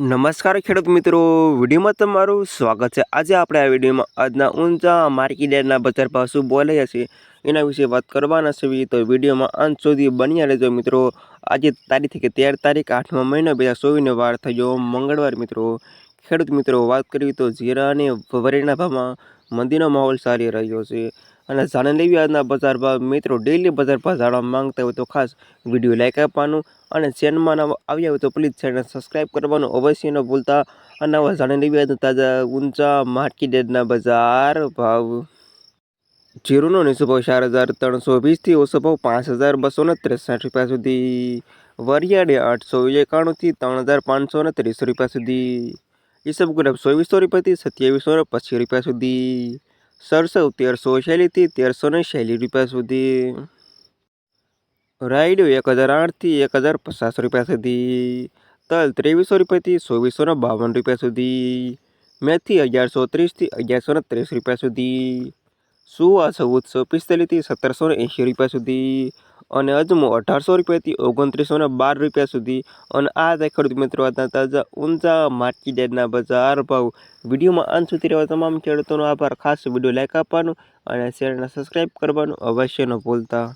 નમસ્કાર ખેડૂત મિત્રો, વિડીયોમાં તમારું સ્વાગત છે. આજે આપણે આ વિડીયોમાં આજના ઊંચા માર્કેટના બજાર ભાવ શું બોલાયા છે, એના વિશે વાત કરવાના છે. તો વિડીયોમાં અંત સુધી બન્યા રહેજો મિત્રો. આજે તારીખ કે તેર તારીખ આઠમા મહિના બે હજાર ચોવીસને વાર થયો. મંગળવાર મિત્રો, ખેડૂત મિત્રો, વાત કરવી તો જીરા અને વરેના ભાવમાં મંદીનો માહોલ સારી રહ્યો છે. અને જાણી લેવી આજના બજાર ભાવ. મિત્રો ડેલી બજાર ભાવ જાણવા માંગતા હોય તો ખાસ વીડિયો લાઈક આપવાનું અને ચેનલમાં નવા આવ્યા હોય તો પ્લીઝ ચેનલ સબસ્ક્રાઈબ કરવાનું અવશ્ય ન ભૂલતા. અને હવે જાણી લેવી આજના તાજા ઊંચા માર્કેટના બજાર ભાવ. જીરુનો નીચો ભાવ ચાર હજાર ત્રણસો વીસથી ઓછો ભાવ પાંચ હજાર બસો ને ત્રેસઠ રૂપિયા સુધી. વરિયાળી આઠસો એકાણુંથી ત્રણ હજાર પાંચસો ને ત્રીસ રૂપિયા સુધી. ઈસબ ગુલાબ ચોવીસો રૂપિયાથી સત્યાવીસો ને પચીસ રૂપિયા સુધી. સરસવ તેરસો શૈલીથી તેરસો ને શૈલી રૂપિયા સુધી. રાયડો એક હજાર આઠથી એક હજાર પચાસ રૂપિયા સુધી. તલ ત્રેવીસો રૂપિયાથી ચોવીસો ને બાવન રૂપિયા સુધી. મેથી અગિયારસો ત્રીસથી અગિયારસો ને ત્રીસ રૂપિયા સુધી. સુવા ચૌદસો પિસ્તાલીસથી સત્તરસો ને એંશી રૂપિયા સુધી. અને અજમો અઢારસો રૂપિયાથી ઓગણત્રીસો ને બાર રૂપિયા સુધી અને આ હતા ખેડૂત મિત્રો હતા, તાજા ઊંચા ડેડના બજાર ભાવ. વિડીયોમાં અંત સુધી રહેવા તમામ ખેડૂતોનો આભાર. ખાસ વીડિયો લાઈક આપવાનું અને ચેનલને સબસ્ક્રાઈબ કરવાનું અવશ્ય ન ભૂલતા.